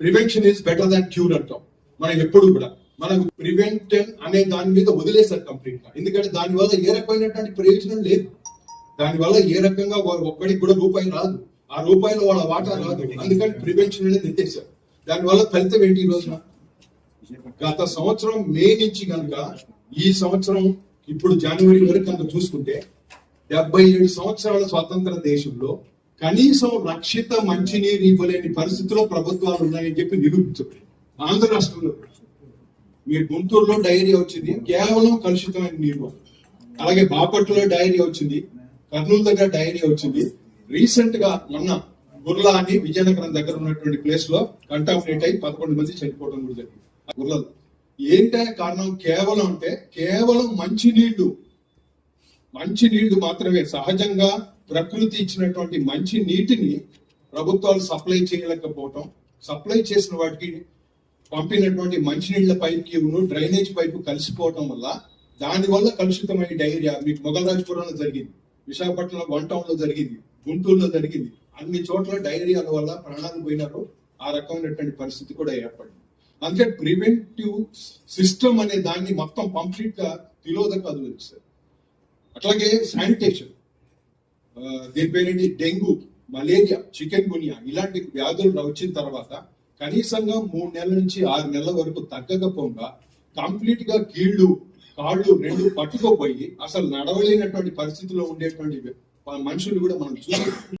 Prevention is better than cure అంటాం మనం ఎప్పుడు కూడా మనకు ప్రివెంటన్ అనే దాని మీద వదిలేశారు కంప్లీట్గా. ఎందుకంటే దాని వల్ల ఏ రకమైనటువంటి ప్రయోజనం లేదు. దానివల్ల ఏ రకంగా వారు ఒక్కడికి కూడా రూపాయి రాదు. ఆ రూపాయలు వాళ్ళ వాటా రాదు. అందుకని ప్రివెన్షన్ అనేది ఎత్తేసారు దాని వల్ల ఫలితం ఏంటి ఈ రోజున? గత సంవత్సరం మే నుంచి కనుక ఈ సంవత్సరం ఇప్పుడు జనవరి వరకు కనుక చూసుకుంటే డెబ్బై ఏడు సంవత్సరాల స్వాతంత్ర దేశంలో కనీసం రక్షిత మంచినీరు ఇవ్వలేని పరిస్థితిలో ప్రభుత్వాలు ఉన్నాయని చెప్పి నిరూపించబడి ఆంధ్ర రాష్ట్రంలో మీరు గుంటూరులో డైరియా వచ్చింది కేవలం కలుషితమైన నీరు. అలాగే బాపట్లలో డైరియా వచ్చింది కర్నూలు దగ్గర డైరియా వచ్చింది. రీసెంట్గా మొన్న గుర్లా అని విజయనగరం దగ్గర ఉన్నటువంటి ప్లేస్లో కంటామినేట్ అయి పదకొండు మంది చనిపోవడం కూడా జరిగింది. ఆ గుర్లలో ఏంటంటే కారణం? కేవలం అంటే కేవలం మంచి నీళ్ళు. మంచి నీళ్ళు మాత్రమే. సహజంగా ప్రకృతి ఇచ్చినటువంటి మంచి నీటిని ప్రభుత్వాలు సప్లై చేయలేకపోవటం సప్లై చేసిన వాటికి పంపినటువంటి మంచినీళ్ళ పైప్కి డ్రైనేజ్ పైపు కలిసిపోవటం వల్ల దాని వల్ల కలుషితమైన డైరియా మీకు మొగలరాజపురంలో జరిగింది విశాఖపట్నంలో వన్ టౌన్లో జరిగింది గుంటూరులో జరిగింది. అన్ని చోట్ల డైరియాల వల్ల ప్రాణాలు పోయినారు. ఆ రకమైనటువంటి పరిస్థితి కూడా ఏర్పడింది. అందుకే ప్రివెంటివ్ సిస్టమ్ అనే దాన్ని మొత్తం కంప్లీట్గా తిలోదకాలు సార్ అట్లాగే శానిటేషన్. దీని పేరేంటి? డెంగ్యూ మలేరియా చికెన్ గునియా ఇలాంటి వ్యాధులు వచ్చిన తర్వాత కనీసంగా మూడు నెలల నుంచి ఆరు నెలల వరకు తగ్గకపోగా కంప్లీట్గా కీళ్ళు కాళ్ళు రెండు పట్టుకోపోయి అసలు నడవలేనటువంటి పరిస్థితిలో ఉండేటువంటి మనుషులు కూడా మనం చూసాం